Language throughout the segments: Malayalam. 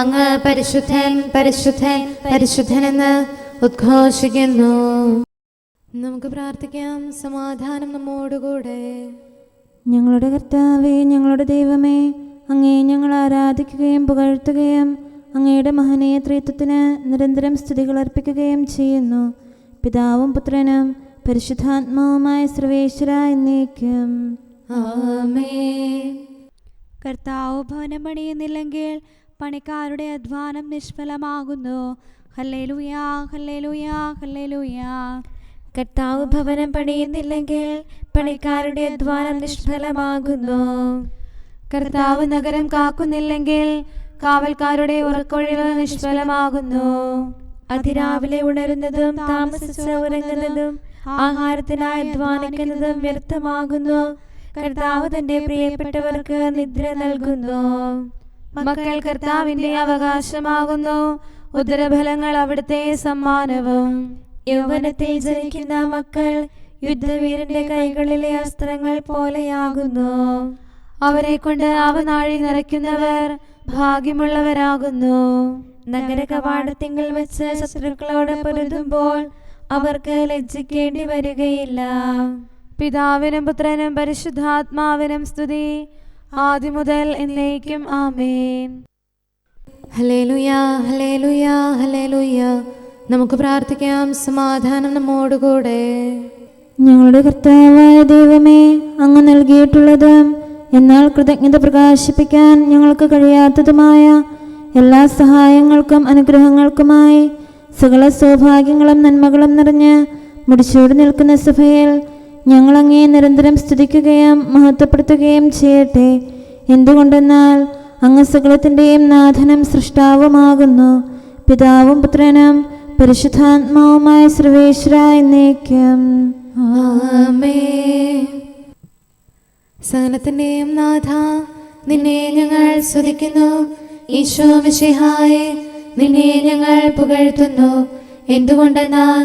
അങ്ങ് പരിശുദ്ധൻ പരിശുദ്ധൻ പരിശുദ്ധനെന്ന് ഉദ്ഘോഷിക്കുന്നു. നമുക്ക് പ്രാർത്ഥിക്കാം. സമാധാനം നമ്മോടുകൂടെ. ഞങ്ങളുടെ കർത്താവേ ഞങ്ങളുടെ ദൈവമേ അങ്ങേ ഞങ്ങൾ ആരാധിക്കുകയും പുകഴ്ത്തുകയും അങ്ങയുടെ മഹനീയ ത്രിത്വത്തിന് നിരന്തരം സ്തുതികൾ അർപ്പിക്കുകയും ചെയ്യുന്നു. പിതാവും പുത്രനും പരിശുദ്ധാത്മാവുമായ സർവേശ്വര എന്നേക്കും. കർത്താവ് ഭവനം പണിയുന്നില്ലെങ്കിൽ പണിക്കാരുടെ അധ്വാനം നിഷ്ഫലമാകുന്നു. കർത്താവ് ഭവനം പണിയുന്നില്ലെങ്കിൽ പണിക്കാരുടെ അധ്വാനം നിഷ്ഫലമാകുന്നു. കർത്താവ് നഗരം കാക്കുന്നില്ലെങ്കിൽ കാവൽക്കാരുടെ ഉറക്കൊഴിവ് നിഷ്ഫലമാകുന്നു. അതിരാവിലെ ഉണരുന്നതും താമസിച്ച് ഉറങ്ങുന്നതും ആഹാരത്തിനായി അധ്വാനിക്കുന്നതും വ്യർത്ഥമാകുന്നു. കർത്താവ് തന്റെ പ്രിയപ്പെട്ടവർക്ക് നിദ്ര നൽകുന്നു. മക്കൾ കർത്താവിന്റെ അവകാശമാകുന്നു. ഉദരഫലങ്ങൾ അവിടുത്തെ സമ്മാനവും. യൗവനത്തെ ജനിക്കുന്ന മക്കൾ യുദ്ധവീരന്റെ കൈകളിലെ അസ്ത്രങ്ങൾ പോലെയാകുന്നു. അവരെ കൊണ്ട് അവനാഴി നിറയ്ക്കുന്നവർ ഭാഗ്യമുള്ളവരാകുന്നു. നഗര കവാടത്തിങ്കിൽ വെച്ച് ശത്രുക്കളോട് പൊരുതുമ്പോൾ അവർക്ക് ലജ്ജിക്കേണ്ടി വരികയില്ല. പിതാവിനും പുത്രനും പരിശുദ്ധാത്മാവിനും സ്തുതി. ആദ്യം മുതൽ എന്നേക്കും ആമേൻ. ഹലേലുയാ ഹലേലുയാ ഹലേലുയാ നമുക്ക് പ്രാർത്ഥിക്കാം സമാധാനം നമ്മോടുകൂടെ. ഞങ്ങളുടെ കർത്താവായ ദൈവമേ അങ്ങ് നൽകിയിട്ടുള്ളത് എന്നാൽ കൃതജ്ഞത പ്രകാശിപ്പിക്കാൻ ഞങ്ങൾക്ക് കഴിയാത്തതുമായ എല്ലാ സഹായങ്ങൾക്കും അനുഗ്രഹങ്ങൾക്കുമായി സകല സൗഭാഗ്യങ്ങളും നന്മകളും നിറഞ്ഞ് മുടിച്ചൂടി നിൽക്കുന്ന സഭയിൽ ഞങ്ങൾ അങ്ങേ നിരന്തരം സ്തുതിക്കുകയും മഹത്വപ്പെടുത്തുകയും ചെയ്യട്ടെ. എന്തുകൊണ്ടെന്നാൽ അങ്ങ് സകലത്തിന്റെയും നാഥനും സൃഷ്ടാവുമാകുന്നു. പിതാവും പുത്രനും പരിശുദ്ധാത്മാവുമായ സർവേശ്വര എന്നേക്കും. സകലത്തിന്റെയും നാഥ നിന്നെ ഞങ്ങൾ സ്തുതിക്കുന്നു. ഈശോ മിശിഹായെ നിന്നെ ഞങ്ങൾ പുകഴ്ത്തുന്നു. എന്തുകൊണ്ടെന്നാൽ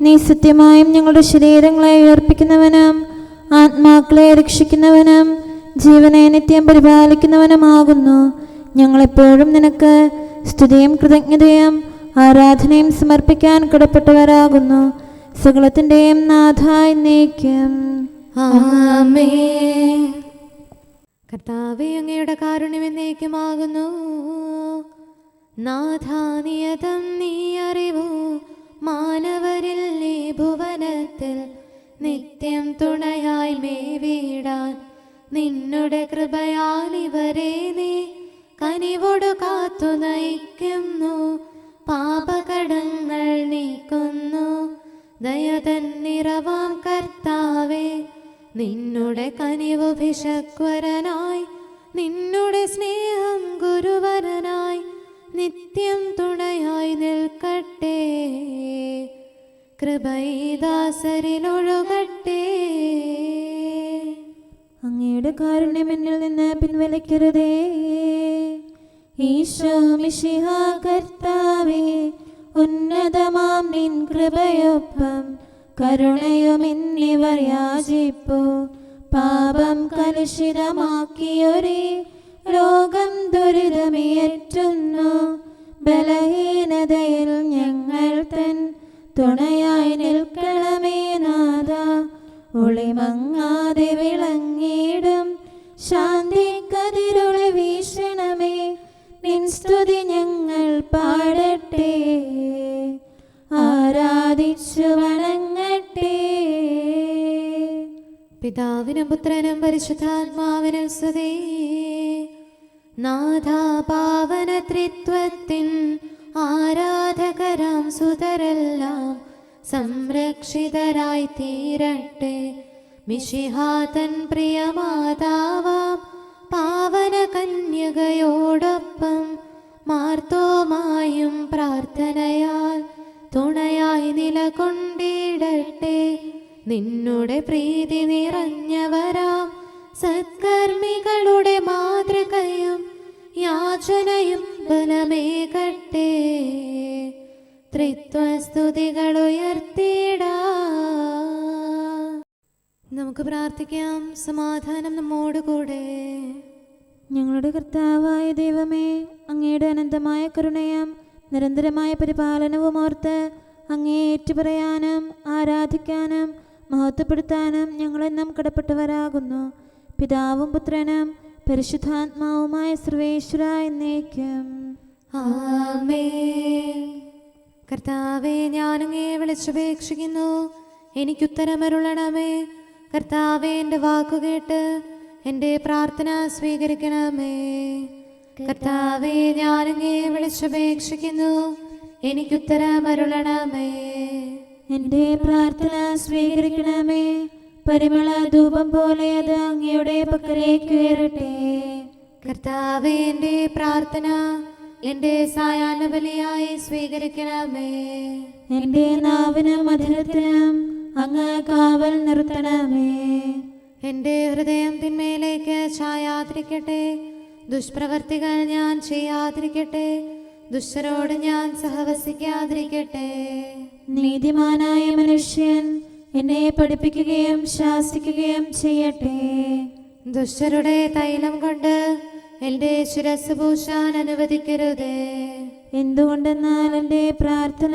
നീ സത്യമായും ഞങ്ങളുടെ ശരീരങ്ങളെ ഉയർപ്പിക്കുന്നവനും ആത്മാക്കളെ രക്ഷിക്കുന്നവനും ജീവനെ നിത്യം പരിപാലിക്കുന്നവനുമാകുന്നു. ഞങ്ങളെപ്പോഴും നിനക്ക് സ്തുതിയും കൃതജ്ഞതയും ആരാധനയും സമർപ്പിക്കാൻ കടപ്പെട്ടവരാകുന്നു. സകലത്തിന്റെയും നാഥായി നീക്കം കർത്താവെ അങ്ങയുടെ കാരുണ്യം എന്നേക്കുമാകുന്നു. നാഥാനിയതം നീ അറിവു. മാനവരിൽ നീ ഭുവനത്തിൽ നിത്യം തുണയായി മേവിടാൻ നിന്നുടെ കൃപയാൽ ഇവരെ നീ കനിവോട് കാത്തു നയിക്കുന്നു. പാപകടങ്ങൾ നീക്കുന്നു. ദയതൻ നിറവാം കർത്താവേ നിന്നുടെ കനിവ് ഭിഷക്വരനായി നിന്നുടെ സ്നേഹം ഗുരുവരനായി നിത്യം തുണയായി നിൽക്കട്ടെ. കൃപൈദാസരിലൊഴുകട്ടെ. അങ്ങയുടെ കാരുണ്യം എന്നിൽ നിന്ന് പിൻവലിക്കരുതേ. ഈശോ മിശിഹ കർത്താവേ ഉന്നതമാം നിൻ കൃപയൊപ്പം കരുണയും എന്നിവർ യാചിപ്പു. പാപം കലുഷിതമാക്കിയൊരേ രോഗം ദുരിതമേറ്റുന്നു. ബലഹീനതയിൽ ഞങ്ങൾ തൻ തുണയായി നിൽക്കണമേ നാഥ. ഒളിമങ്ങാതെ വിളങ്ങിയിടും. ശാന്തി കതിരൊളി വീശണമേ. നിൻ സ്തുതി ഞങ്ങൾ പാടട്ടെ. ആരാധിച്ചു വണങ്ങട്ടെ. പിതാവിനും പുത്രനും പരിശുദ്ധാത്മാവിനും സ്തുതി. നാഥാ പാവന ത്രിത്വത്തിൻ ആരാധകരാം സുതരെല്ലാം സംരക്ഷിതരായി തീരട്ടെ മിഷിഹാതൻ പ്രിയമാതാവാം പാവന കന്യകയോടൊപ്പം മാർത്തോമായും പ്രാർത്ഥനയാൽ തുണയായി നിലകൊണ്ടിടട്ടെ. നിന്നുടെ പ്രീതി പ്രാർത്ഥിക്കാം. സമാധാനം നമ്മോട് കൂടെ ഞങ്ങളുടെ കർത്താവായ ദൈവമേ അങ്ങയുടെ അനന്തമായ കരുണയും നിരന്തരമായ പരിപാലനവും ഓർത്ത് അങ്ങേ ഏറ്റുപറയാനും ആരാധിക്കാനും മഹത്വപ്പെടുത്താനും ഞങ്ങളെന്നും കടപ്പെട്ടവരാകുന്നു. പിതാവും പുത്രനും പരിശുദ്ധാത്മാവുമായ സർവേശ്വര എന്നേക്കും. കർത്താവെ ഞാനങ്ങേ വിളിച്ചപേക്ഷിക്കുന്നു. എനിക്കുത്തരമരുളണമേ. കർത്താവെ എന്റെ വാക്കുകേട്ട് എന്റെ പ്രാർത്ഥന സ്വീകരിക്കണമേ. കർത്താവെ ഞാനിങ്ങേ വിളിച്ചപേക്ഷിക്കുന്നു. എനിക്കുത്തരമരുളണമേ എന്റെ പ്രാർത്ഥന സ്വീകരിക്കണമേ. പരിമള ധൂപം പോലെ അത് അങ്ങയുടെ പക്കലേക്ക് ഉയരട്ടെ കർത്താവെ എന്റെ പ്രാർത്ഥന എന്റെ സായാഹ്ന ബലിയായി സ്വീകരിക്കണമേ. എന്റെ നാവിനും മധുരത്തിനും അങ്ങ് കാവൽ നിർത്തണമേ. എന്റെ ഹൃദയം തിന്മയിലേക്ക് ചായാതിരിക്കട്ടെ ദുഷ്പ്രവർത്തികൾ ഞാൻ ചെയ്യാതിരിക്കട്ടെ. ദുഷ്ടരോട് ഞാൻ സഹവസിക്കാതിരിക്കട്ടെ. നീതിമാനായ മനുഷ്യൻ എന്നെ പഠിപ്പിക്കുകയും ശാസിക്കുകയും ചെയ്യട്ടെ. ദുഷ്ടരുടെ തൈലം കൊണ്ട് എന്റെ ശിരസ് പൂശാൻ അനുവദിക്കരുതേ. എന്തുകൊണ്ടെന്നാൽ എന്റെ പ്രാർത്ഥന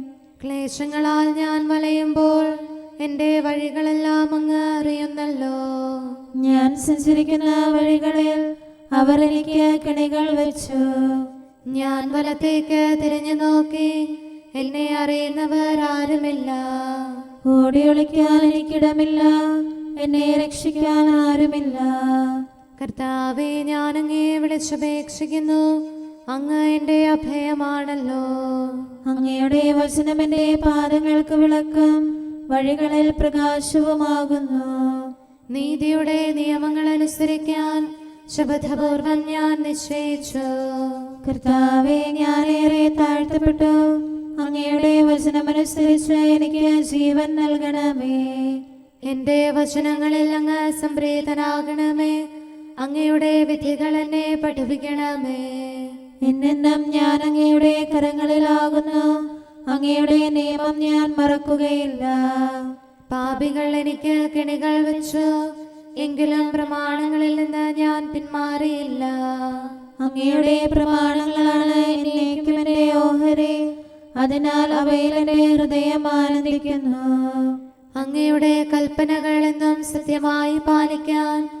ക്ലേശങ്ങളാൽ ഞാൻ വലയുമ്പോൾ എന്റെ വഴികളെല്ലാം അങ്ങ് അറിയുന്നല്ലോ. ഞാൻ സഞ്ചരിക്കുന്ന വഴികളിൽ അവർ എനിക്ക് കിണികൾ വെച്ചു. ഞാൻ വലത്തേക്ക് തിരിഞ്ഞു നോക്കി എന്നെ അറിയുന്നവർ ആരുമില്ല. ഓടി ഒളിക്കാൻ എനിക്കിടമില്ല എന്നെ രക്ഷിക്കാൻ ആരുമില്ല. കർത്താവെ ഞാൻ അങ്ങേ വിളിച്ചപേക്ഷിക്കുന്നു. അങ്ങ് എന്റെ അഭയമാണല്ലോ. അങ്ങയുടെ വചനം എന്റെ പാദങ്ങൾക്ക് വിളക്കം വഴികളിൽ പ്രകാശവുമാകുന്നു. നീതിയുടെ നിയമങ്ങൾ അനുസരിക്കാൻ ശബദപൂർവം ഞാൻ നിശ്ചയിച്ചു. കർത്താവെ ഞാനേറെ താഴ്ത്തപ്പെട്ടു. അങ്ങയുടെ വചനമനുസരിച്ച് എനിക്ക് ജീവൻ നൽകണമേ. എന്റെ വചനങ്ങളിൽ അങ്ങ് സംപ്രീതനാകണമേ. അങ്ങയുടെ വിധികൾ എന്നെ പഠിപ്പിക്കണമേ. എന്നെന്നും ഞാൻ അങ്ങയുടെ കരങ്ങളിലാകുന്നു. അങ്ങയുടെ നിയമം ഞാൻ മറക്കുകയില്ല. പാപികൾ എനിക്ക് കെണികൾ വെച്ചു. എങ്കിലും പ്രമാണങ്ങളിൽ നിന്ന് ഞാൻ പിന്മാറിയില്ല. അങ്ങയുടെ പ്രമാണങ്ങളാണ് എന്നേക്കും ഓഹരി. അതിനാൽ അവയിൽ എന്റെ ഹൃദയം ആനന്ദിക്കുന്നു. അങ്ങയുടെ കൽപ്പനകൾ എന്നും സത്യമായി പാലിക്കാൻ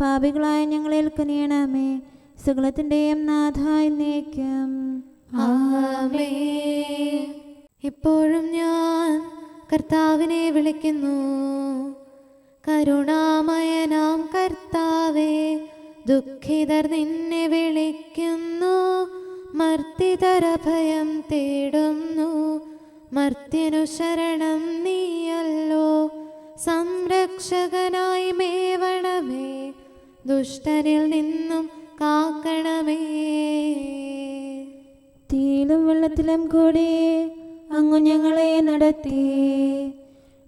പാപികളായ ഞങ്ങളിൽ നീണമേ സകലത്തിന്റെയും നാഥായി നീക്കം ഇപ്പോഴും ഞാൻ കർത്താവിനെ വിളിക്കുന്നു. കരുണാമയനാം കർത്താവേ ദുഃഖിതർ നിന്നെ വിളിക്കുന്നു. മർത്തിതരഭയം തേടുന്നു. മർത്യനു ശരണം നീയല്ലോ. സംരക്ഷകനായി മേവണമേ. ദുഷ്ടനിൽ നിന്നും കാക്കണമേ. തീയിലും വെള്ളത്തിലും കൂടി അങ്ങു ഞങ്ങളെ നടത്തി.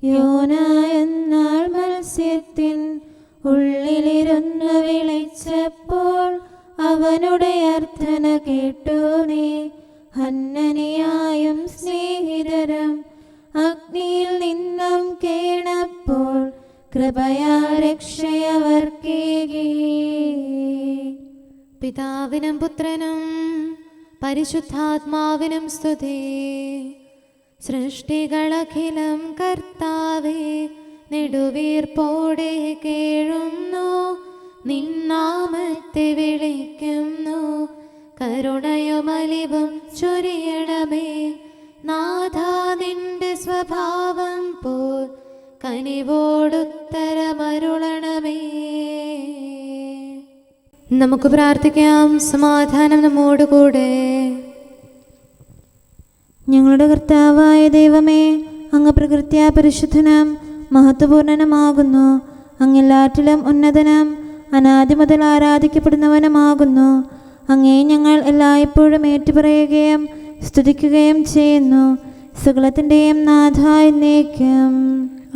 യോന എന്നാൾ മത്സ്യത്തിൻ ഉള്ളിലിരുന്ന് വിളിച്ചപ്പോൾ അവനുടെ അർത്ഥന കേട്ടു നീ. ഹന്നനിയായും സ്നേഹിതരും അഗ്നിയിൽ നിന്നും കൃപയാ രക്ഷയവർക്കേകി. പിതാവിനും പുത്രനും പരിശുദ്ധാത്മാവിനും സ്തുതി. സൃഷ്ടികളഖിലം കർത്താവേ നെടുവീർപ്പോടെ കേഴുന്നു. നിന്നാമത്തെ വിളിക്കുന്നു. കരുണയുമലിവും ചൊരിയണമേ. നാഥാ നിന്റെ സ്വഭാവം പോൽ കനിവോടുത്തരമരുളണമേ. നമുക്ക് പ്രാർത്ഥിക്കാം സമാധാനം നമ്മോടുകൂടെ ഞങ്ങളുടെ കർത്താവായ ദൈവമേ അങ്ങ് പ്രകൃത്യാ പരിശുദ്ധനാം മഹത്വപൂർണനുമാകുന്നു. അങ്ങെല്ലാറ്റിലും ഉന്നതനാം അനാദി മുതൽ ആരാധിക്കപ്പെടുന്നവനുമാകുന്നു. അങ്ങേ ഞങ്ങൾ എല്ലായ്പ്പോഴും ഏറ്റുപറയുകയും സ്തുതിക്കുകയും ചെയ്യുന്നു. സകലത്തിന്റെയും നാഥായി നീക്കം.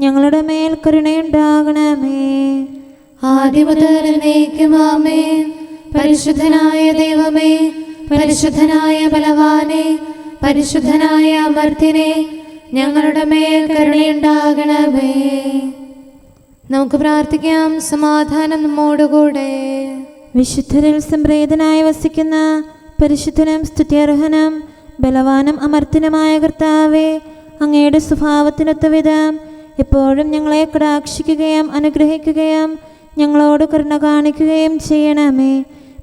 ഞങ്ങളുടെ മേൽ കരുണയുണ്ടാകണമേ. ആദ്യം മുതൽ ആമേൻ പരിശുദ്ധനായ ദൈവമേ പരിശുദ്ധനായ ബലവാനെ പരിശുദ്ധനായ അമർത്തിനെ ഞങ്ങളുടെ മേൽ കരുണയുണ്ടാകണമേ. നമുക്ക് പ്രാർത്ഥിക്കാം സമാധാനം നമ്മോടുകൂടെ. വിശുദ്ധരിൽ സംപ്രേതനായി വസിക്കുന്ന പരിശുദ്ധനും സ്തുത്യർഹനം ബലവാനും അമർത്തിനുമായ കർത്താവെ അങ്ങയുടെ സ്വഭാവത്തിനൊത്ത വിധം എപ്പോഴും ഞങ്ങളെ കടാക്ഷിക്കുകയും അനുഗ്രഹിക്കുകയും ഞങ്ങളോട് കരുണ കാണിക്കുകയും ചെയ്യണമേ.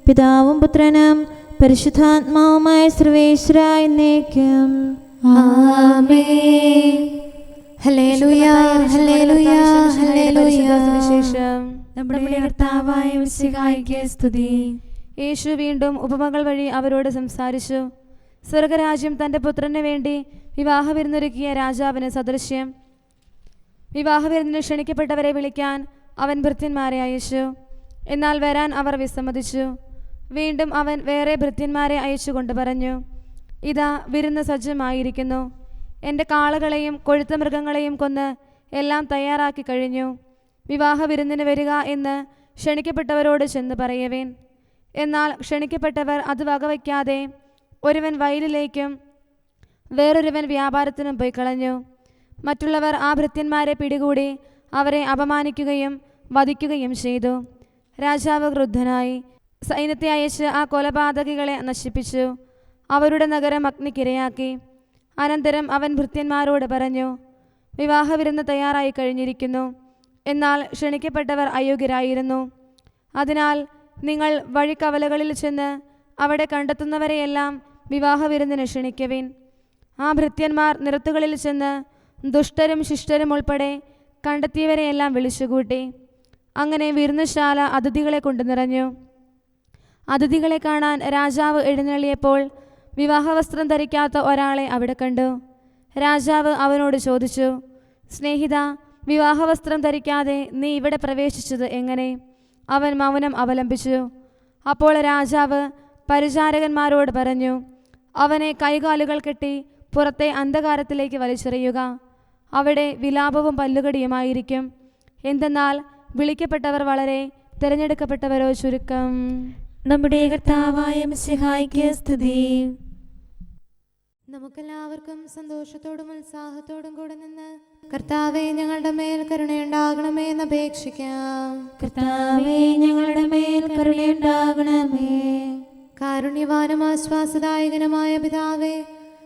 പിതാവും പുത്രനും പരിശുദ്ധാത്മാവുമായ സർവേശ്വര എന്നേക്കും. നമ്മുടെ കർത്താവായ സ്തുതി. യേശു വീണ്ടും ഉപമകൾ വഴി അവരോട് സംസാരിച്ചു. സ്വർഗരാജ്യം തന്റെ പുത്രന് വേണ്ടി വിവാഹ വിരുന്നൊരുക്കിയ രാജാവിന് സദൃശ്യം. വിവാഹ വിരുന്നിന് ക്ഷണിക്കപ്പെട്ടവരെ വിളിക്കാൻ അവൻ ഭൃത്യന്മാരെ അയച്ചു. എന്നാൽ വരാൻ അവർ വിസമ്മതിച്ചു. വീണ്ടും അവൻ വേറെ ഭൃത്യന്മാരെ അയച്ചുകൊണ്ട് പറഞ്ഞു ഇതാ വിരുന്ന് സജ്ജമായിരിക്കുന്നു. എന്റെ കാളകളെയും കൊഴുത്ത മൃഗങ്ങളെയും കൊന്ന് എല്ലാം തയ്യാറാക്കി കഴിഞ്ഞു. വിവാഹ വിരുന്നിന് വരിക എന്ന് ക്ഷണിക്കപ്പെട്ടവരോട് ചെന്ന് പറയവേൻ. എന്നാൽ ക്ഷണിക്കപ്പെട്ടവർ അത് വകവയ്ക്കാതെ ഒരുവൻ വയലിലേക്കും വേറൊരുവൻ വ്യാപാരത്തിനും പോയി കളഞ്ഞു. മറ്റുള്ളവർ ആ ഭൃത്യന്മാരെ പിടികൂടി അവരെ അപമാനിക്കുകയും വധിക്കുകയും ചെയ്തു. രാജാവ് ക്രുദ്ധനായി സൈന്യത്തെ അയച്ച് ആ കൊലപാതകികളെ നശിപ്പിച്ചു. അവരുടെ നഗരം അഗ്നിക്കിരയാക്കി. അനന്തരം അവൻ ഭൃത്യന്മാരോട് പറഞ്ഞു വിവാഹ വിരുന്ന് തയ്യാറായി കഴിഞ്ഞിരിക്കുന്നു. എന്നാൽ ക്ഷണിക്കപ്പെട്ടവർ അയോഗ്യരായിരുന്നു. അതിനാൽ നിങ്ങൾ വഴിക്കവലകളിൽ ചെന്ന് അവിടെ കണ്ടെത്തുന്നവരെയെല്ലാം വിവാഹ വിരുന്നിന് ക്ഷണിക്കവീൻ. ആ ഭൃത്യന്മാർ നിരത്തുകളിൽ ചെന്ന് ദുഷ്ടരും ശിഷ്ടരും ഉൾപ്പെടെ കണ്ടെത്തിയവരെയെല്ലാം വിളിച്ചുകൂട്ടി. അങ്ങനെ വിരുന്നശാല അതിഥികളെ കൊണ്ട് നിറഞ്ഞു. അതിഥികളെ കാണാൻ രാജാവ് എഴുന്നള്ളിയപ്പോൾ വിവാഹവസ്ത്രം ധരിക്കാത്ത ഒരാളെ അവിടെ കണ്ടു. രാജാവ് അവനോട് ചോദിച്ചു സ്നേഹിത വിവാഹവസ്ത്രം ധരിക്കാതെ നീ ഇവിടെ പ്രവേശിച്ചത് എങ്ങനെ? അവൻ മൗനം അവലംബിച്ചു. അപ്പോൾ രാജാവ് പരിചാരകന്മാരോട് പറഞ്ഞു അവനെ കൈകാലുകൾ കെട്ടി പുറത്തെ അന്ധകാരത്തിലേക്ക് വലിച്ചെറിയുക. അവിടെ വിലാപവും പല്ലുകടിയുമായിരിക്കും. എന്തെന്നാൽ വിളിക്കപ്പെട്ടവർ വളരെ തിരഞ്ഞെടുക്കപ്പെട്ടവരോ ചുരുക്കം. നമ്മുടെ കർത്താവായ മിശിഹായിക്ക് സ്തുതി. നമുക്കെല്ലാവർക്കും സന്തോഷത്തോടും ഉത്സാഹത്തോടും കൂടെ നിന്ന് കർത്താവെ ഞങ്ങളുടെ മേൽ കരുണയുണ്ടാകണമേ എന്ന് അപേക്ഷിക്കാം. കർത്താവേ ഞങ്ങളുടെ മേൽ കരുണയുണ്ടാകണമേ. കാരുണ്യവാനും ആശ്വാസദായകനുമായ പിതാവേ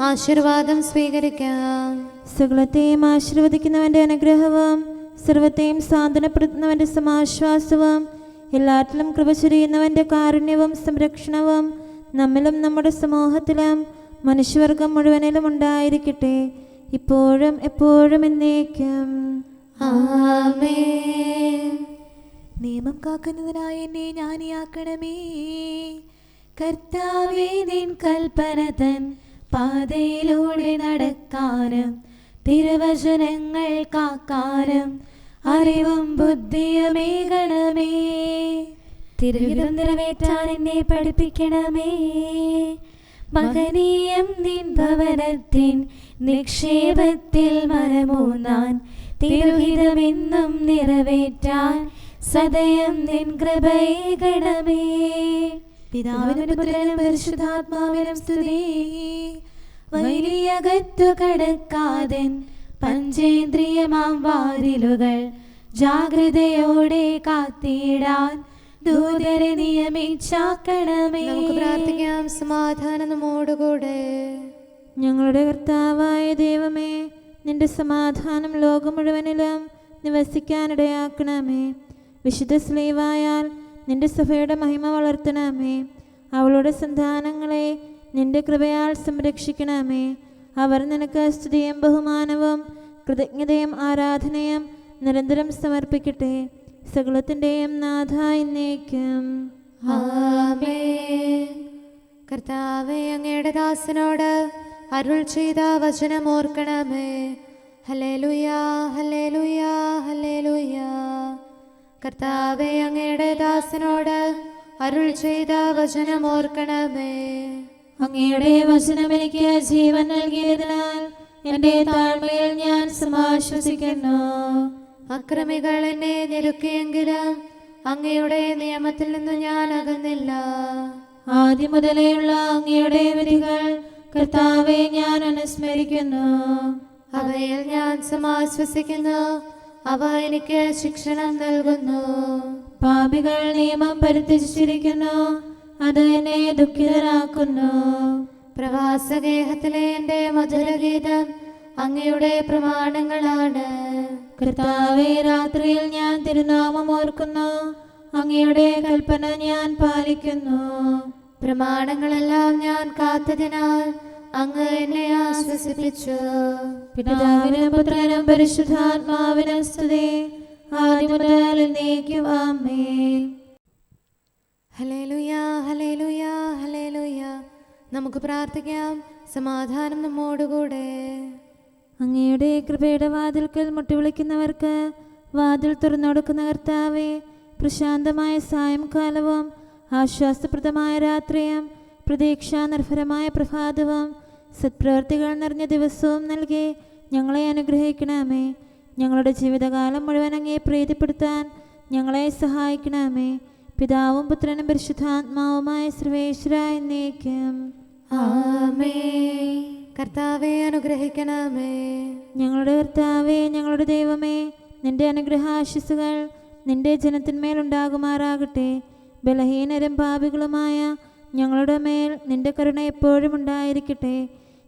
ആശീർവാദം സ്വീകരിക്കാം. സകലത്തെയും ആശീർവദിക്കുന്നവന്റെ അനുഗ്രഹവും സർവത്തെയും സാന്ത്വനപ്പെടുത്തുന്നവന്റെ സമാശ്വാസവും എല്ലാറ്റിലും കൃപ ചൊരിയുന്നവന്റെ കാരുണ്യവും സംരക്ഷണവും നമ്മിലും നമ്മുടെ സമൂഹത്തിലും മനുഷ്യവർഗം മുഴുവനിലും ഉണ്ടായിരിക്കട്ടെ. ഇപ്പോഴും എപ്പോഴും എന്നേക്കും. നിയമം കാക്കുന്നതിനായി എന്നെ ഞാനിയാക്കണമേ കർത്താവേ നിൻ കൽപ്പന തൻ പാതയിലൂടെ നടക്കാനും തിരുവചനങ്ങൾ കാക്കാനും അറിവും ബുദ്ധിയുമേകണമേ തിരുവിധം നിറവേറ്റാൻ എന്നെ പഠിപ്പിക്കണമേ. മകനീയം നിൻ ഭവനത്തിൻ നിക്ഷേപത്തിൽ മനമൂന്നാൻ തിരുഹിതമെന്നും നിറവേറ്റാൻ സദയം നിൻ കൃപയേകണമേ പിതാവിനും പുത്രനും പരിശുദ്ധാത്മാവിനും സ്തുതി. വൈലിയകത്തു കടക്കാതൻ പഞ്ചേന്ദ്രിയമാം വാതിലുകൾ ജാഗ്രതയോടെ കാത്തിടാൻ ദൂതരെ നിയമിച്ചാക്കണമേ. നമുക്ക് പ്രാർത്ഥിക്കാം സമാധാനം നമ്മോടുകൂടെ. ഞങ്ങളുടെ കർത്താവായ ദൈവമേ നിന്റെ സമാധാനം ലോകം മുഴുവനിലും നിവസിക്കാനിടയാക്കണമേ. വിശുദ്ധ സ്ലീവായാൽ നിന്റെ സഭയുടെ മഹിമ വളർത്തണമേ. അവളുടെ സന്താനങ്ങളെ നിന്റെ കൃപയാൽ സംരക്ഷിക്കണമേ. അവർ നിനക്ക് സ്തുതിയും ബഹുമാനവും കൃതജ്ഞതയും ആരാധനയും നിരന്തരം സമർപ്പിക്കട്ടെ. സകലത്തിന്റെയും നാഥ എന്നേക്കും. കർത്താവെ അങ്ങയുടെ ദാസനോട് അരുൾ ചെയ്ത വചനം ഓർക്കണമേ. ലുയാ ഹലേ ഹല്ലേലൂയാ. കർത്താവെ അങ്ങയുടെ ദാസനോട് അരുൾ ചെയ്ത വചനം ഓർക്കണമേ. അങ്ങയുടെ വചനം എനിക്ക് ജീവൻ നൽകിയതിനാൽ എന്റെ താഴ്മയിൽ ഞാൻ സമാശ്വസിക്കുന്നു. അക്രമികൾ എന്നെ ഞെരുക്കിയെങ്കിലും അങ്ങയുടെ നിയമത്തിൽ നിന്ന് ഞാൻ അകന്നില്ല. ആദ്യം മുതലേയുള്ള അങ്ങയുടെ വിധികൾ കർത്താവെ ഞാൻ അനുസ്മരിക്കുന്നു. അവയിൽ ഞാൻ സമാശ്വസിക്കുന്നു. അവ എനിക്ക് ശിക്ഷണം നൽകുന്നു. പാപികൾ നിയമം പരിത്യജിച്ചിരിക്കുന്നു. അത് എന്നെ ദുഃഖിതരാക്കുന്നു പ്രവാസഗേഹത്തിലെ എന്റെ മധുരഗീതം അങ്ങയുടെ പ്രമാണങ്ങളാണ്. കർത്താവേ രാത്രിയിൽ ഞാൻ തിരുനാമം ഓർക്കുന്നു. അങ്ങയുടെ കൽപ്പന ഞാൻ പാലിക്കുന്നു. പ്രമാണങ്ങളെല്ലാം ഞാൻ കാത്തതിനാൽ അങ്ങ് എന്നെ ആശ്വസിപ്പിച്ചു. പിതാവിനും പുത്രനും പരിശുദ്ധാത്മാവിനും സ്തുതി. ആദ്യം മുതൽ എന്നേക്കും ആമേൻ. ഹലേലുയാ ഹലേലുയാ ഹലേലുയാ നമുക്ക് പ്രാർത്ഥിക്കാം. സമാധാനം നമ്മോടുകൂടെ. അങ്ങയുടെ കൃപയുടെ വാതിൽക്കൽ മുട്ടിവിളിക്കുന്നവർക്ക് വാതിൽ തുറന്നുകൊടുക്കുന്ന കർത്താവെ പ്രശാന്തമായ സായംകാലവും ആശ്വാസപ്രദമായ രാത്രിയും പ്രതീക്ഷാനിർഭരമായ പ്രഭാതവും സത്പ്രവർത്തികൾ നിറഞ്ഞ ദിവസവും നൽകി ഞങ്ങളെ അനുഗ്രഹിക്കണമേ. ഞങ്ങളുടെ ജീവിതകാലം മുഴുവൻ അങ്ങേ പ്രീതിപ്പെടുത്താൻ ഞങ്ങളെ സഹായിക്കണമേ. പിതാവും പുത്രനും പരിശുദ്ധാത്മാവുമായ സർവേശ്വര എന്നേക്കും. ആമേ. കർത്താവെ അനുഗ്രഹിക്കണമേ. ഞങ്ങളുടെ കർത്താവേ ഞങ്ങളുടെ ദൈവമേ നിന്റെ അനുഗ്രഹാശിസുകൾ നിന്റെ ജനത്തിന്മേലുണ്ടാകുമാറാകട്ടെ ബലഹീനരും പാപികളുമായ ഞങ്ങളുടെ മേൽ നിന്റെ കരുണ എപ്പോഴും ഉണ്ടായിരിക്കട്ടെ.